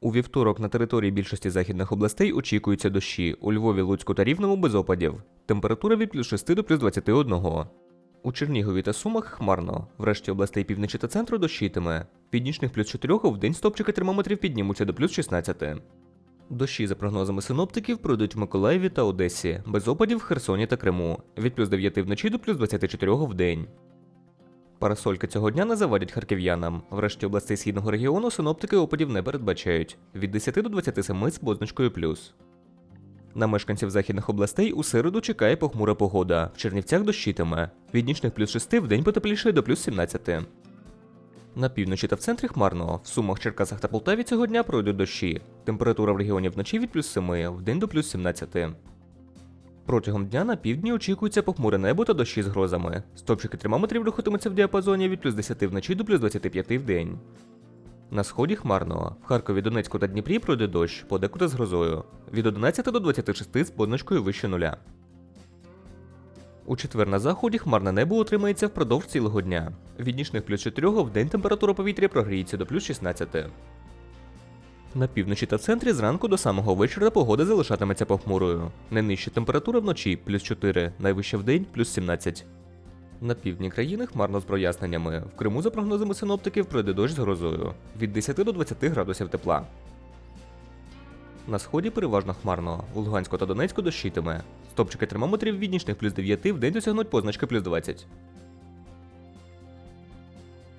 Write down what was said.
У вівторок на території більшості західних областей очікуються дощі. У Львові, Луцьку та Рівному без опадів. Температура від плюс 6 до плюс 21. У Чернігові та Сумах хмарно. Врешті областей півночі та центру дощитиме. Від нічних плюс 4 в день стопчики термометрів піднімуться до плюс 16. Дощі, за прогнозами синоптиків, пройдуть в Миколаєві та Одесі, без опадів в Херсоні та Криму, від плюс 9 вночі до плюс 24 в день. Парасольки цього дня не завадять харків'янам. Врешті областей східного регіону синоптики опадів не передбачають від 10 до 27 з позначкою плюс. На мешканців західних областей у середу чекає похмура погода. В Чернівцях дощитиме. Від нічних плюс 6 в день потеплішає до плюс 17. На півночі та в центрі хмарно. В Сумах, Черкасах та Полтаві цього дня пройдуть дощі. Температура в регіоні вночі від плюс 7, в день до плюс 17. Протягом дня на півдні очікується похмуре небо та дощі з грозами. Стопчики термометрів рухатимуться в діапазоні від плюс 10 вночі до плюс 25 в день. На сході хмарно. В Харкові, Донецьку та Дніпрі пройде дощ, подекуди з грозою. Від 11 до 26 з позначкою вище нуля. У четвер на заході хмарне небо утримається впродовж цілого дня. Від нічних плюс 4 в день температура повітря прогріється до плюс 16. На півночі та центрі зранку до самого вечора погода залишатиметься похмурою. Найнижча температура вночі плюс 4, найвища в день плюс 17. На півдні країни хмарно з проясненнями. В Криму, за прогнозами синоптиків, пройде дощ з грозою від 10 до 20 градусів тепла. На сході переважно хмарно. У Луганську та Донецьку дощитиме. Стопчики термометрів від нічних плюс 9 в день досягнуть позначки плюс 20.